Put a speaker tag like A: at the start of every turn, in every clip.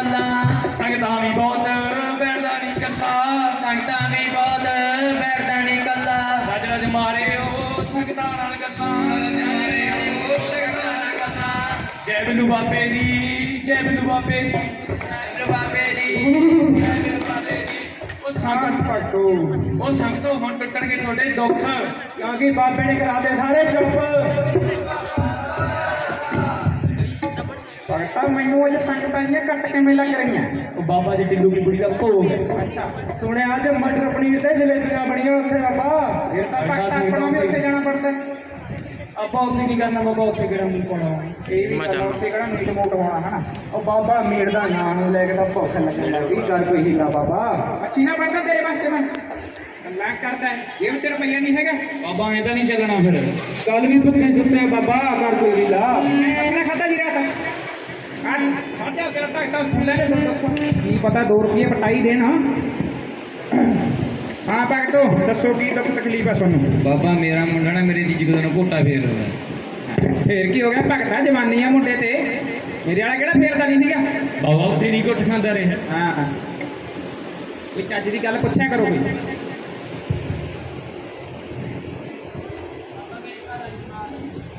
A: ਕੱਲਾ
B: ਸੰਗਤਾਂ ਵੀ ਬਹੁਤ ਬੈਠਦਾ ਨਹੀਂ ਕੱਲਾ
A: ਸੰਗਤਾਂ ਵੀ ਬਹੁਤ ਬੈਠਦਾ ਨਹੀਂ ਕੱਲਾ
B: ਰਜ ਰਜ ਮਾਰੇ ਉਹ ਸੰਗਤਾਂ ਨਾਲ ਗੱਲਾਂ।
A: ਮਾਰੇ ਉਹ ਸੰਗਤਾਂ ਨਾਲ
B: ਜੈ ਬਿੰਦੂ ਬਾਬੇ ਦੀ ਜੈ ਬਿੰਦੂ ਬਾਬੇ ਦੀ।
A: ਜੈ ਬਾਬੇ ਦੀ। ਜੈ ਬਾਬੇ ਦੀ।
B: ਉਹ ਸੰਗਤ
C: ਭਗਤੋ
B: ਉਹ ਸੰਗਤੋਂ ਹੁਣ ਟੁੱਟਣਗੇ ਤੁਹਾਡੇ ਦੁੱਖ।
C: ਕਿਉਂਕਿ ਬਾਬੇ ਨੇ ਕਰਾ ਦੇ ਸਾਰੇ ਚੁੱਪ। ਭਗਤਾ ਮੈਨੂੰ ਅੱਜ ਸੰਗਤਾਂ ਦੀਆਂ ਕੱਟ ਕਿਵੇਂ ਲੱਗ ਰਹੀਆਂ?
B: ਉਹ ਬਾਬਾ ਜੀ ਟਿੱਲੂ ਦੀ ਬੁੜੀ ਦਾ ਭੋਗ। ਹੈ
C: ਅੱਛਾ। ਸੁਣਿਆ ਅੱਜ ਮਟਰ ਪਨੀਰ ਤੇ ਜਲੇਬੀਆਂ ਬਣੀਆਂ ਉੱਥੇ ਬਾਬਾ? ਇਹ ਤਾਂ ਭਗਤਾ ਆਪਣਾ ਵੀ ਉੱਥੇ। ਜਾਣਾ ਪੜਦਾ।
B: ਆਪਾਂ ਉੱਥੇ ਕੀ ਕਰਨਾ ਬਾਬਾ? ਉੱਥੇ ਕਿਹੜਾ ਮੂੰਹ ਪਾਉਣਾ?
C: ਇਹ ਵੀ ਆ, ਉੱਥੇ ਕਿਹੜਾ ਮੀਟ ਮੋਟ ਹੋਣਾ ਹਨਾ? ਉਹ ਬਾਬਾ ਮੀਟ ਦਾ ਨਾਂ ਨੂੰ ਲੈ ਕੇ ਤਾਂ ਭੁੱਖ ਲੱਗਣ ਲੱਗੀ ਗੱਲ ਕੋਈ ਹੀਲਾ ਬਾਬਾ। ਅੱਛੀ ਨਾ ਪੜਦਾ ਤੇਰੇ ਵਾਸਤੇ ਮੈਂ। ਗੱਲਾਂ ਕਰਦਾ ਹੈ। ਇਹ ਵਿੱਚ ਰੁਪਈਆ ਨਹੀਂ ਹੈਗਾ।
B: ਬਾਬਾ ਐ ਤਾਂ ਨਹੀਂ ਚੱਲਣਾ ਫਿਰ।
C: ਕੱਲ ਵੀ ਭੁੱਖੇ ਸੁੱਤੇ ਆ ਬਾਬਾ ਕਰ ਕੋਈ ਹੀਲਾ ਕੀ ਪਤਾ 2 ਰੁਪਏ ਪਟਾਈ ਦੇਣ ਹਾਂ। ਹਾਂ ਭਗਤੋ ਦੱਸੋ ਕੀ ਤਕ ਤਕਲੀਫ ਹੈ ਤੁਹਾਨੂੰ?
B: ਬਾਬਾ ਮੇਰਾ ਮੁੰਡਾ ਨਾ ਮੇਰੇ ਦੀ ਜਦੋਂ ਘੋਟਾ ਫੇਰ ਰਿਹਾ
C: ਫੇਰ ਕੀ ਹੋ ਗਿਆ? ਭਗਤਾ ਜਵਾਨੀ ਆ ਮੁੰਡੇ ਤੇ। ਮੇਰੇ ਵਾਲਾ ਕਿਹੜਾ ਫੇਰਦਾ ਨਹੀਂ ਸੀਗਾ?
B: ਬਾਬਾ ਉੱਥੇ ਨਹੀਂ ਘੁੱਟ ਖਾਂਦਾ ਰਿਹਾ।
C: ਹਾਂ। ਹਾਂ ਕੋਈ ਚੱਜ ਦੀ ਗੱਲ ਪੁੱਛਿਆ ਕਰੋ ਕੋਈ।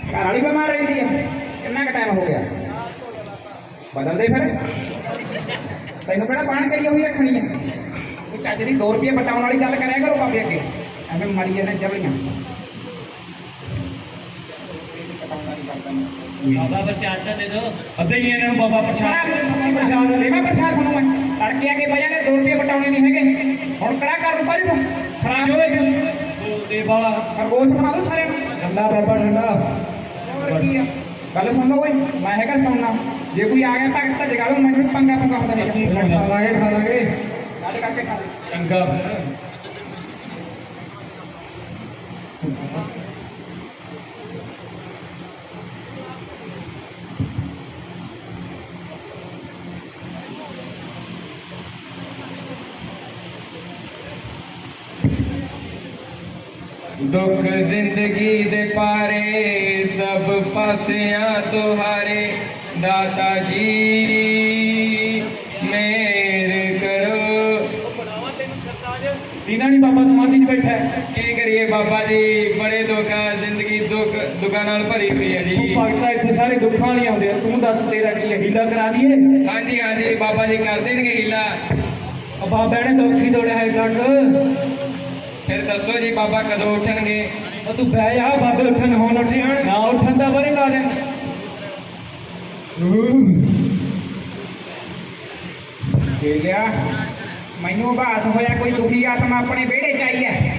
C: ਘਰ ਵਾਲੀ ਬਿਮਾਰ ਰਹਿੰਦੀ ਹੈ ਕਿੰਨਾ ਕੁ ਟਾਈਮ ਹੋ ਗਿਆ? ਬਦਲ ਦੇ ਫਿਰ। ਤੈਨੂੰ ਕਿਹੜਾ ਪਾਣ ਕਰੀ ਹੋਈ ਰੱਖਣੀ ਹੈ ਕੋਈ ਚੱਜ ਦੀ 2 ਰੁਪਏ ਬਚਾਉਣ ਵਾਲੀ ਗੱਲ ਕਰਿਆ ਕਰੋ ਬਾਬੇ ਅੱਗੇ। ਐਵੇਂ ਮਰੀ ਜਾਂਦੇ ਜਬਲੀਆਂ
B: ਬਾਬਾ ਪ੍ਰਸ਼ਾਦ ਦੇ ਦੋ ਅੱਧੇ ਹੀ ਇਹਨਾਂ ਨੂੰ ਬਾਬਾ ਪ੍ਰਸ਼ਾਦ
C: ਪ੍ਰਸ਼ਾਦ ਲੈਵਾ ਪ੍ਰਸ਼ਾਦ ਸੁਣੋ ਮੈਂ ਤੜਕੇ ਆ ਕੇ ਬਜਾਂਗੇ 2 ਰੁਪਏ ਬਟਾਉਣੇ ਨਹੀਂ ਹੈਗੇ। ਹੁਣ ਕਿਹੜਾ ਕਰ ਦੂ ਭਾਜੀ ਤੂੰ? ਸ਼ਰਾਬ ਜੋ
B: ਦੇ ਵਾਲਾ।
C: ਖਰਗੋਸ਼ ਬਣਾ ਦੋ ਸਾਰਿਆਂ ਨੂੰ।
B: ਠੰਡਾ ਬਾਬਾ ਠੰਡਾ।
C: ਹੋਰ ਕੀ ਆ? ਗੱਲ ਸੁਣ ਲਓ ਓਏ। ਮੈਂ ਹੈਗਾ ਸੁਣਨਾ। ਜੇ ਕੋਈ ਆ ਗਿਆ ਭਗਤ ਤਾਂ ਜਗਾ ਲਓ ਮੈਨੂੰ ਪੰਗਾ ਪੰਗਾ ਹੁੰਦਾ ਹੈ
B: ਖਾ ਲਾਂਗੇ ਖਾ ਲਾਂਗੇ
C: ਗੱਲ ਕਰਕੇ ਖਾ ਲੈ
B: ਚੰਗਾ ਫਿਰ
D: ਦੁੱਖ ਜ਼ਿੰਦਗੀ ਦੇ ਪਾਰੇ ਸਭ ਪਾਸਿਆਂ ਤੁਹਾਰੇ ਦਾਤਾ ਜੀ ਮੇਰ ਕਰੋ
B: ਇਹਨਾਂ ਨਹੀਂ ਬਾਬਾ ਸਮਾਧੀ 'ਚ ਬੈਠਾ ਹੈ।
D: ਕੀ ਕਰੀਏ ਬਾਬਾ ਜੀ? ਬੜੇ ਦੁੱਖ ਆ ਜ਼ਿੰਦਗੀ ਦੁੱਖ ਦੁੱਖਾਂ ਨਾਲ ਭਰੀ ਹੋਈ ਹੈ
B: ਤੂੰ
D: ਜੀ
B: ਭਗਤਾ ਇੱਥੇ ਸਾਰੇ ਦੁੱਖਾਂ ਵਾਲੀ ਆਉਂਦੇ ਤੂੰ ਦੱਸ ਤੇਰਾ ਕੀ ਹੀਲਾ ਕਰਾ ਦਈਏ?
D: ਹਾਂਜੀ ਹਾਂਜੀ ਬਾਬਾ ਜੀ ਕਰ ਦੇਣਗੇ ਹੀਲਾ
B: ਉਹ ਬਾਬਾ ਨੇ ਦੁੱਖ ਹੀ ਤੋੜਿਆ ਹੈ ਤੱਕ
D: ਫਿਰ ਦੱਸੋ ਜੀ ਬਾਬਾ ਕਦੋਂ ਉੱਠਣਗੇ?
B: ਉਹ ਤੂੰ ਬਹਿ ਜਾ ਬਾਬੇ ਉੱਠਣ ਹੋਣ ਉੱਠਿਆਣ ਨਾ ਉੱਠਣ ਦਾ ਬਰੇ ਲਾ ਦੇ।
C: ਚੇਲਿਆ ਮੈਨੂੰ ਆਭਾਸ ਹੋਇਆ ਕੋਈ ਦੁਖੀ ਆਤਮਾ ਆਪਣੇ ਵਿਹੜੇ ਚ ਆਈ ਹੈ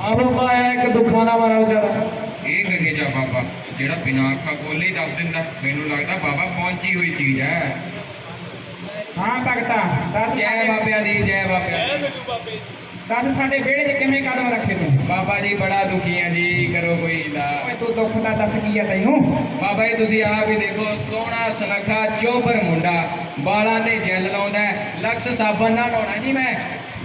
B: ਆ ਬਾਬਾ ਇਹ ਇੱਕ ਦੁੱਖਾਂ ਦਾ ਮਾਰਾ ਵਿਚਾਰਾ।
D: ਇਹ ਕਹੇ ਜਾ ਬਾਬਾ? ਜਿਹੜਾ ਬਿਨਾਂ ਅੱਖਾਂ ਖੋਲੇ ਹੀ ਦੱਸ ਦਿੰਦਾ। ਮੈਨੂੰ ਲੱਗਦਾ ਬਾਬਾ ਪਹੁੰਚੀ ਹੋਈ ਚੀਜ਼ ਹੈ
C: ਹਾਂ ਭਗਤਾ ਦੱਸ
D: ਜੈ ਬਾਬਿਆਂ ਦੀ ਜੈ ਬਾਬਿਆਂ ਦੀ।
C: ਦੱਸ ਸਾਡੇ ਵਿਹੜੇ 'ਚ ਕਿਵੇਂ ਕਦਮ ਰੱਖੇ ਤੂੰ?
D: ਬਾਬਾ ਜੀ ਬੜਾ ਦੁਖੀ ਆ ਜੀ ਕਰੋ ਕੋਈ ਹੀਲਾ
C: ਓਏ ਤੂੰ ਦੁੱਖ ਦਾ ਦੱਸ ਕੀ ਆ ਤੈਨੂੰ?
D: ਬਾਬਾ ਜੀ ਤੁਸੀਂ ਆਪ ਹੀ ਦੇਖੋ ਸੋਹਣਾ ਸੁਨੱਖਾ ਚੋਬਰ ਮੁੰਡਾ ਬਾਲਾਂ ਤੇ ਜੈਲ ਲਾਉਂਦਾ ਹੈ, ਲਕਸ ਸਾਬਣ ਨਾਲ ਲਾਉਣਾ ਜੀ ਮੈਂ।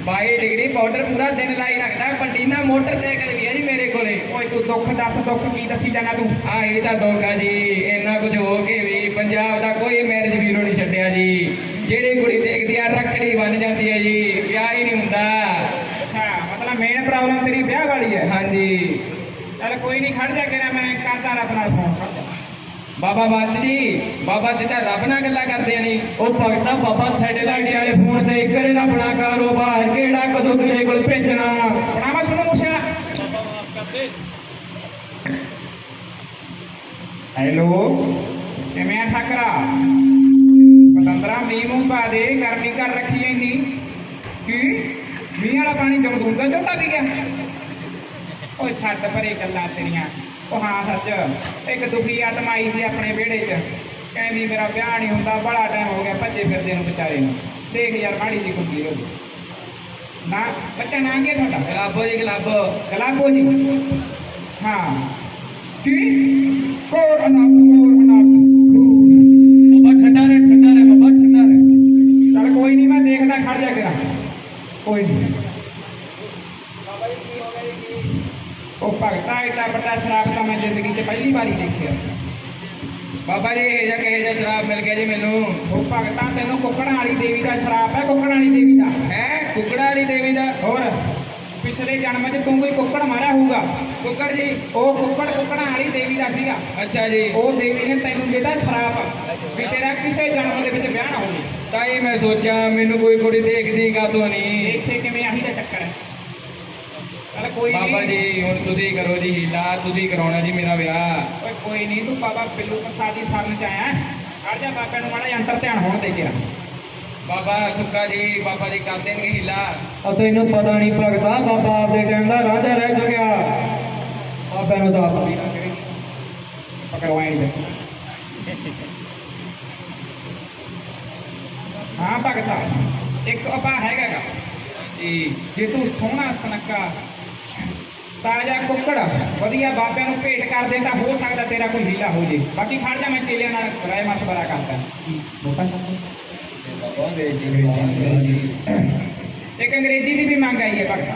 D: 22 ਡਿਗਰੀ ਪਾਊਡਰ ਪੂਰਾ ਦਿਨ ਲਾਈ ਰੱਖਦਾ ਪਲਟੀਨਾ ਮੋਟਰਸਾਈਕਲ ਵੀ ਹੈ ਜੀ ਮੇਰੇ ਕੋਲੇ।
C: ਓਏ ਤੂੰ ਦੁੱਖ ਦੱਸ ਦੁੱਖ ਕੀ ਦੱਸੀ ਜਾਣਾ ਤੂੰ?
D: ਆਹੀ ਤਾਂ ਦੁੱਖ ਆ ਜੀ ਇੰਨਾ ਕੁਝ ਹੋ ਕੇ ਵੀ ਪੰਜਾਬ ਦਾ ਕੋਈ ਮੈਰਿਜ ਬਿਊਰੋ ਨਹੀਂ ਛੱਡਿਆ ਜੀ। ਜਿਹੜੀ ਕੁੜੀ ਦੇਖਦੀ ਆ ਰੱਖੜੀ ਬਣ ਜਾਂਦੀ ਹੈ ਜੀ ਵਿਆਹ ਹੀ ਨਹੀਂ ਹੁੰਦਾ
C: ਅੱਛਾ ਮਤਲਬ ਮੇਨ ਪ੍ਰੋਬਲਮ ਤੇਰੀ ਵਿਆਹ ਵਾਲੀ ਹੈ।
D: ਹਾਂਜੀ।
C: ਚੱਲ ਕੋਈ ਨਹੀਂ ਖੜ ਜਾ ਕੇ ਮੈਂ ਕਰਦਾ ਰੱਬ ਨਾਲ ਫੋਨ ਖੜ ਜਾ।
D: ਬਾਬਾ ਬੰਦ ਜੀ ਬਾਬਾ ਸਿੱਧਾ ਰੱਬ ਨਾਲ ਗੱਲਾਂ ਕਰਦੇ ਨਹੀਂ
B: ਉਹ ਭਗਤਾ ਬਾਬਾ ਸੈਟੇਲਾਈਟ ਵਾਲੇ ਫੋਨ ਤੇ ਕਰੇ ਦਾ ਬਣਾ ਕਾਰੋਬਾਰ ਕਿਹੜਾ ਕਦੋਂ ਤੇਰੇ ਕੋਲ ਭੇਜਣਾ।
C: ਬਣਾਵਾ ਸੁਣੋ ਮੂਸੇ ਹੈਲੋ। ਕਿਵੇਂ ਆ ਠਾਕਰਾ? ਪਤੰਦਰਾ ਮੀਂਹ ਮੂੰਹ ਪਾ ਦੇ ਗਰਮੀ ਕਰ ਰੱਖੀ ਐ ਇੰਨੀ। ਕੀ? ਮੀਂਹ ਵਾਲਾ ਪਾਣੀ ਜਮਦੂਨ ਦਾ ਝੋਟਾ ਪੀ ਗਿਆ। ਓਏ ਛੱਡ ਪਰੇ ਗੱਲਾਂ ਤੇਰੀਆਂ। ਉਹ ਹਾਂ ਸੱਚ ਇੱਕ ਦੁਖੀ ਆਤਮਾ ਆਈ ਸੀ ਆਪਣੇ ਵਿਹੜੇ 'ਚ। ਕਹਿੰਦੀ ਮੇਰਾ ਵਿਆਹ ਨਹੀਂ ਹੁੰਦਾ ਬੜਾ ਟਾਈਮ ਹੋ ਗਿਆ ਭੱਜੇ ਫਿਰਦੇ ਨੂੰ ਵਿਚਾਰੇ ਨੂੰ। ਦੇਖ ਯਾਰ ਮਾੜੀ ਜੀ ਕੁੱਤੀ ਹੋ ਨਾ ਬੱਚਾ ਨਾਂ ਕੀ ਤੁਹਾਡਾ?
D: ਗਲਾਬੋ ਜੀ ਗਲਾਬੋ
C: ਗਲਾਬੋ ਜੀ। ਹਾਂ। ਕੀ? ਕੋਰ ਅਨਾਥ ਤੈਨੂੰ ਕੁੱਕੜਾਂ ਵਾਲੀ ਦੇਵੀ ਦਾ ਸ਼ਰਾਪ ਹੈ ਕੁੱਕੜਾਂ ਵਾਲੀ ਦੇਵੀ ਦਾ।
D: ਹੈ? ਕੁਕੜਾ ਵਾਲੀ ਦੇਵੀ ਦਾ?
C: ਹੋਰ ਪਿਛਲੇ ਜਨਮ 'ਚ ਤੂੰ ਕੋਈ ਕੁੱਕੜ ਮਾਰਿਆ ਹੋਊਗਾ?
D: ਕੁੱਕੜ ਜੀ।
C: ਉਹ ਕੁੱਕੜ ਕੁੱਕੜਾਂ ਵਾਲੀ ਦੇਵੀ ਦਾ ਸੀਗਾ।
D: ਅੱਛਾ ਜੀ।
C: ਉਹ ਦੇਵੀ ਨੇ ਤੈਨੂੰ ਦਿੱਤਾ ਸ਼ਰਾਪ ਵੀ ਤੇਰਾ ਕਿਸੇ ਜਨਮ ਦੇ ਵਿੱਚ ਵਿਆਹ ਨਾ ਹੋਵੇ।
D: ਤਾਂ ਹੀ ਮੈਂ ਸੋਚਿਆ ਮੈਨੂੰ ਕੋਈ ਕੁੜੀ ਦੇਖਦੀ ਕਾਤੋਂ ਨਹੀਂ
C: ਦੇਖੇ ਕਿਵੇਂ ਆਹੀ ਦਾ ਚੱਕਰ ਹੈ। ਚੱਲ ਕੋਈ
D: ਬਾਬਾ ਜੀ ਹੁਣ ਤੁਸੀਂ ਕਰੋ ਜੀ ਹੀਲਾ ਤੁਸੀਂ ਕਰਾਉਣਾ ਜੀ ਮੇਰਾ ਵਿਆਹ।
C: ਓਏ ਕੋਈ ਨਹੀਂ ਤੂੰ ਬਾਬਾ ਬਿੱਲੂ ਪ੍ਰਸਾਦ ਦੀ ਸ਼ਰਨ ਚ ਆਇਆ। ਖੜ ਜਾ ਬਾਬਾ ਨੂੰ ਮਾੜਾ ਅੰਤਰ ਧਿਆਨ ਹੋਣ ਦੇ ਕੇ
D: ਬਾਬਾ ਸੁੱਕਾ ਜੀ ਬਾਬਾ ਜੀ ਕਰ ਦੇਣਗੇ ਹੀਲਾ।
B: ਉਹ ਤੈਨੂੰ ਪਤਾ ਨਹੀਂ ਭਗਤਾ ਬਾਬਾ ਆਪਦੇ ਟਾਈਮ ਦਾ ਰਾਜਾ ਰਹਿ ਚੁੱਕਿਆ। ਬਾਬੇ ਨੂੰ ਤਾਂ ਆਪ ਵੀ ਨਾ ਕਰੇ
C: ਪਕੜਵਾਏ ਨਹੀਂ ਦੱਸੀ ਹਾਂ ਭਗਤਾ ਇੱਕ ਉਪਾ ਹੈਗਾ ਗਾ।
D: ਜੀ।
C: ਜੇ ਤੂੰ ਸੋਹਣਾ ਸੁਨੱਖਾ ਤਾਜ਼ਾ ਕੁੱਕੜ ਵਧੀਆ ਬਾਬਿਆਂ ਨੂੰ ਭੇਟ ਕਰ ਦੇ ਤਾਂ ਹੋ ਸਕਦਾ ਤੇਰਾ ਕੋਈ ਹੀਲਾ ਹੋ ਜੇ। ਬਾਕੀ ਖੜ ਜਾ ਮੈਂ ਚੇਲਿਆਂ ਨਾਲ ਰਾਏ ਮਸ਼ਵਰਾ ਕਰਦਾ। ਮੋਟਾ ਸ਼ਬਦ ਇੱਕ ਅੰਗਰੇਜ਼ੀ ਦੀ ਵੀ ਮੰਗ ਆਈ ਹੈ ਭਗਤਾ।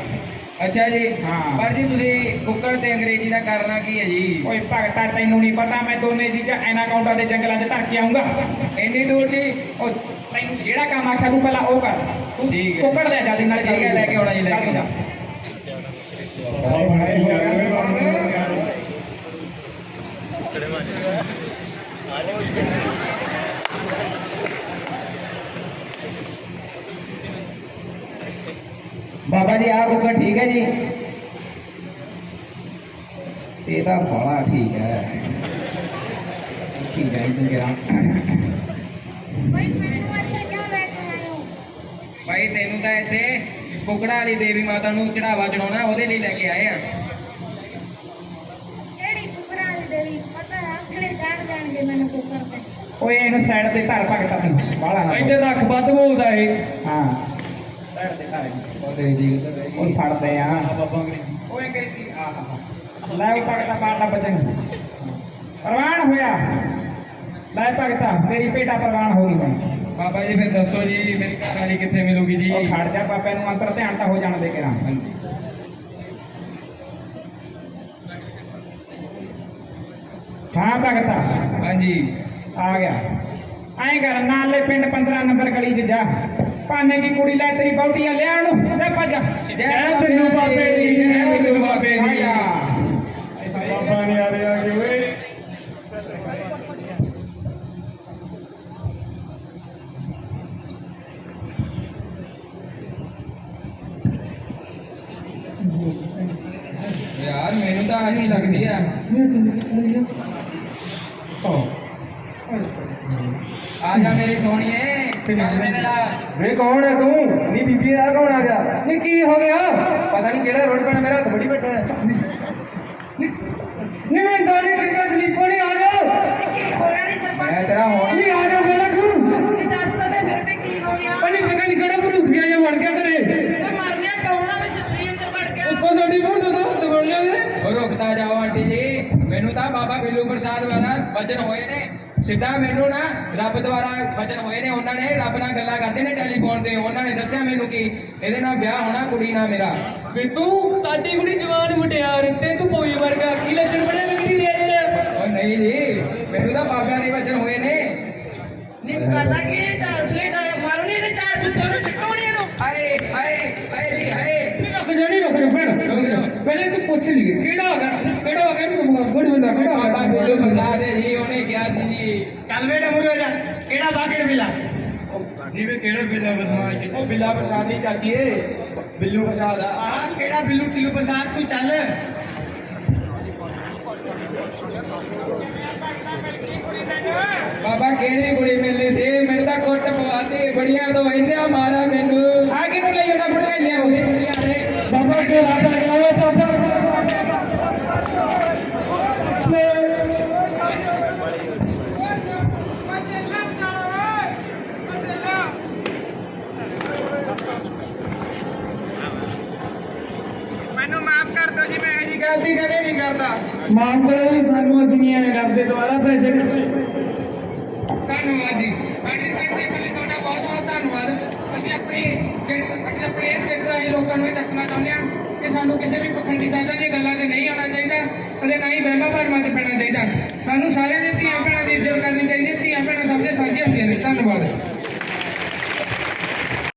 D: ਅੱਛਾ ਜੀ
C: ਹਾਂ।
D: ਪਰ ਜੀ ਤੁਸੀਂ ਕੁੱਕੜ ਤੇ ਅੰਗਰੇਜ਼ੀ ਦਾ ਕਰਨਾ ਕੀ ਹੈ ਜੀ?
C: ਓਏ ਭਗਤਾ ਤੈਨੂੰ ਨਹੀਂ ਪਤਾ ਮੈਂ ਦੋਨੇ ਚੀਜ਼ਾਂ ਐਨਾਕੌਂਡਾ ਦੇ ਜੰਗਲਾਂ 'ਚ ਧਰ ਕੇ ਆਉਂਗਾ
D: ਇੰਨੀ ਦੂਰ ਜੀ?
C: ਉਹ ਤੈਨੂੰ ਜਿਹੜਾ ਕੰਮ ਆਖਿਆ ਤੂੰ ਪਹਿਲਾਂ ਉਹ ਕਰ। ਤੂੰ। ਕੁੱਕੜ ਲੈ ਜਾ ਦੇ ਨਾਲ
D: ਠੀਕ ਹੈ, ਲੈ ਕੇ ਆਉਣਾ ਜੀ, ਲੈ ਕੇ ਆਉਣਾ। ਬਾਬਾ ਜੀ ਆਹ ਕੁੱਕੜ ਠੀਕ ਹੈ ਜੀ?
C: ਇਹਦਾ ਬੜਾ ਠੀਕ ਹੈ। ਠੀਕ ਹੈ ਤੂੰ
E: ਭਾਈ ਮੈਨੂੰ ਇੱਥੇ ਕਿਉਂ
D: ਕੁੱਕੜਾ ਵਾਲੀ ਦੇਵੀ ਮਾਤਾ ਨੂੰ ਚੜਾਵਾ ਚੜਾਉਣਾ ਉਹਦੇ ਲਈ ਲੈ ਕੇ ਆਏ ਆ।
E: ਕਿਹੜੀ ਕੁਕੜਾ ਦੀ ਦੇਵੀ? ਪਤਾ ਆਖਣੇ ਜਾਣ ਜਾਣਗੇ ਮੈਨੂੰ ਕੁੱਕਰ ਤੇ।
C: ਓਏ ਇਹਨੂੰ ਸਾਈਡ ਤੇ ਧਰ ਭਗਤਾ ਤੂੰ ਬਾਲਾ ਨਾ
B: ਇੱਥੇ ਰੱਖ ਵੱਧ ਬੋਲਦਾ ਇਹ।
C: ਹਾਂ। ਸਾਈਡ ਤੇ ਧਰ
D: ਅੰਗਰੇਜ਼ੀ
C: ਉਹ ਫੜਦੇ ਆ। ਓਏ ਅੰਗਰੇਜ਼ੀ ਆਹ ਲੈ ਭਗਤਾ ਬਾਟਾ ਬਚਨ। ਪ੍ਰਵਾਨ ਹੋਇਆ। ਲੈ ਭਗਤਾ ਤੇਰੀ ਭੇਟਾ ਪ੍ਰਵਾਨ ਹੋ ਗਈ
D: ਬਾਬਾ ਜੀ ਫਿਰ ਦੱਸੋ ਜੀ ਮੇਰੀ ਘਰ ਵਾਲੀ ਕਿੱਥੇ ਮਿਲੂਗੀ ਜੀ?
C: ਉਹ ਖੜ ਜਾ ਬਾਬੇ ਨੂੰ ਅੰਤਰ ਧਿਆਨ ਤਾਂ ਹੋ ਜਾਣ ਦੇ ਕੇ ਨਾ
D: ਹਾਂਜੀ।
C: ਹਾਂ ਭਗਤਾ।
D: ਹਾਂਜੀ।
C: ਆ ਗਿਆ। ਐਂ ਕਰ ਨਾਲੇ ਪਿੰਡ 15 ਨੰਬਰ ਗਲੀ 'ਚ ਜਾ। ਪਾਣੇ ਦੀ ਕੁੜੀ ਲੈ ਤੇਰੀ ਬਹੁਤੀ ਆ ਲਿਆਣ ਨੂੰ ਲੈ ਭੱਜ।
D: ਜੈ ਬਿੱਲੂ ਬਾਬੇ ਦੀ ਜੈ ਬਿੱਲੂ ਬਾਬੇ
C: ਆ
D: ਦੀ
B: ਬਾਬਾ ਨੇ ਆ ਰਿਹਾ ਕਿ ਓਏ
D: ਯਾਰ ਮੈਨੂੰ ਤਾਂ ਆਹੀ ਲੱਗਦੀ ਆ। ਆ ਜਾ ਮੇਰੀ ਸੋਹਣੀਏ ਚੱਲ ਮੇਰੇ ਨਾਲ।
F: ਵੇ ਕੌਣ ਹੈ ਤੂੰ? ਨੀ ਬੀਬੀ ਆ ਕੌਣ ਆ ਗਿਆ?
C: ਨੀ ਕੀ ਹੋ ਗਿਆ?
F: ਪਤਾ ਨਹੀਂ ਕਿਹੜਾ ਰੋਡ ਪੈਣ ਮੇਰਾ ਹੱਥ ਫੜੀ ਬੈਠਾ ਹੈ।
C: ਨੀ ਮੈਂ ਦਾਰੀ ਸਿੰਘਾਂ ਦੀ ਕੋਣੀ ਆ ਜਾ
D: ਮੈਂ ਤੇਰਾ ਹੁਣ
C: ਨੀ ਆ ਜਾ ਮੇਰਾ ਤੂੰ।
G: ਦੱਸ ਤਾਂ ਦੇ ਫਿਰ ਵੀ ਕੀ ਹੋ ਗਿਆ।
C: ਪਤਾ ਨਹੀਂ ਕਿਹੜਾ ਭਲੂਫੀਆ ਜਿਹਾ ਬਣ ਗਿਆ
D: ਜਾਓ ਆਂਟੀ ਜੀ ਮੈਨੂੰ ਤਾਂ ਬਾਬਾ ਬਿੱਲੂ ਪ੍ਰਸਾਦ ਵਾਲਾ ਵਚਨ ਹੋਏ ਨੇ। ਸਿੱਧਾ ਮੈਨੂੰ ਨਾ ਰੱਬ ਦੁਆਰਾ ਵਚਨ ਹੋਏ ਨੇ ਉਹਨਾਂ ਨੇ ਰੱਬ ਨਾਲ ਗੱਲਾਂ ਕਰਦੇ ਨੇ ਟੈਲੀਫੋਨ ਤੇ। ਉਹਨਾਂ ਨੇ ਦੱਸਿਆ ਮੈਨੂੰ ਕਿ ਇਹਦੇ ਨਾਲ ਵਿਆਹ ਹੋਣਾ ਕੁੜੀ ਨਾਲ ਮੇਰਾ।
B: ਵੀ ਤੂੰ ਸਾਡੀ ਕੁੜੀ ਜਵਾਨ ਮੁਟਿਆਰ ਤੇ ਤੂੰ ਪੋਈ ਵਰਗਾ ਕੀ ਲੱਛਣ ਬਣੇ ਵਿਗੜੀ ਰਿਹਾ ਜਿਹੜਾ
D: ਉਹ ਨਹੀਂ ਜੀ ਮੈਨੂੰ ਤਾਂ ਬਾਬਿਆਂ ਦੇ ਵਚਨ ਹੋਏ ਨੇ।
G: ਨੀ ਕਰਦਾ ਕੀ ਇਹ ਚਾਰ ਸਲੇਟ ਮਾਰੂ ਨਹੀਂ ਤੇ ਚਾਰ ਜੁੱਤੀਆਂ ਸਿੱਟੋਣੀ ਇਹਨੂੰ
D: ਹਾਏ ਹਾਏ ਹਾਏ ਜੀ ਹਾਏ
C: ਰੁਕ ਜਾ ਨੀ ਰੁਕ ਜਾ ਭੈਣ ਪਹਿਲੇ ਤੂੰ ਪੁੱਛ ਲਈ ਕਿਹੜਾ ਹੋ ਗਿਆ ਕਿਹੜਾ ਹੋ ਗਿਆ ਤੂੰ ਗੁੱਡ ਬੰਦਾ ਕਿਹੜਾ ਹੋ
D: ਬਾਬਾ
C: ਗਿਆ
D: ਬਿੱਲੂ ਪ੍ਰਸਾਦ ਹੈ ਜੀ ਉਹਨੇ ਕਿਹਾ ਸੀ ਜੀ
F: ਚੱਲ ਵੇ ਡਮਰੂ ਜਾ ਕਿਹੜਾ ਬਾਗੜ ਬਿਲਾ ਨਹੀਂ ਵੇ ਕਿਹੜਾ ਬਿਲਾ ਬਦਮਾਸ਼ ਉਹ ਬਿੱਲਾ ਪ੍ਰਸਾਦ ਦੀ ਚਾਚੀ ਏ ਬਿੱਲੂ ਪ੍ਰਸਾਦ ਆ ਆਹ ਕਿਹੜਾ ਬਿੱਲੂ ਟਿੱਲੂ ਪ੍ਰਸਾਦ ਤੂੰ ਚੱਲ
D: ਬਾਬਾ ਕਿਹੜੀ ਕੁੜੀ ਮਿਲਣੀ ਸੀ ਮੈਨੂੰ ਤਾਂ ਕੁੱਟ ਪਵਾਤੀ ਬੜੀਆਂ ਤੋਂ ਇੰਨਾ ਮਾਰਾ ਮੈਨੂੰ
C: ਆ ਕਿਹਨੂੰ ਲਈ ਉਹਨਾਂ ਕੁੜੀਆਂ
D: ਇਹ ਉਹੀ ਕੁੜੀਆਂ ਨੇ
C: ਬਾਬਾ ਕੇ ਰਾਜਾ ਗਿਆ ਓਏ ਬਾਬਾ
D: ਮੈਨੂੰ ਮਾਫ ਕਰ ਦਿਓ ਜੀ ਮੈਂ ਇਹ ਜੀ ਗਲਤੀ ਕਦੇ ਨਹੀਂ ਕਰਦਾ
B: ਮਾਫ ਕਰੋ ਸਾਨੂੰ ਅਸੀਂ ਨਹੀਂ ਐਵੇਂ ਕਰਦੇ, ਦੁਬਾਰਾ ਪੈਸੇ ਪਿੱਛੇ।
D: ਧੰਨਵਾਦ ਜੀ। ਪਾਰਟਿਸਪੇਟ ਕਰਨ ਲਈ ਤੁਹਾਡਾ ਬਹੁਤ ਬਹੁਤ ਧੰਨਵਾਦ। ਅਸੀਂ ਆਪਣੀ ਸਟੇਟ ਆਪਣੇ ਇਸ ਖੇਤਰ ਰਾਹੀਂ ਲੋਕਾਂ ਨੂੰ ਇਹ ਦੱਸਣਾ ਚਾਹੁੰਦੇ ਹਾਂ ਕਿ ਸਾਨੂੰ ਕਿਸੇ ਵੀ ਪਖੰਡੀ ਸਾਧਾਂ ਦੀਆਂ ਗੱਲਾਂ 'ਤੇ ਨਹੀਂ ਆਉਣਾ ਚਾਹੀਦਾ ਅਤੇ ਨਾ ਹੀ ਵਹਿਮਾਂ ਭਰਮਾਂ 'ਚ ਪੈਣਾ ਚਾਹੀਦਾ। ਸਾਨੂੰ ਸਾਰਿਆਂ ਦੇ ਧੀਆਂ ਭੈਣਾਂ ਦੀ ਇੱਜ਼ਤ ਕਰਨੀ ਚਾਹੀਦੀ ਹੈ, ਧੀਆਂ ਭੈਣਾਂ ਸਭ ਦੇ ਸਾਂਝੀਆਂ ਹੁੰਦੀਆਂ ਨੇ। ਧੰਨਵਾਦ।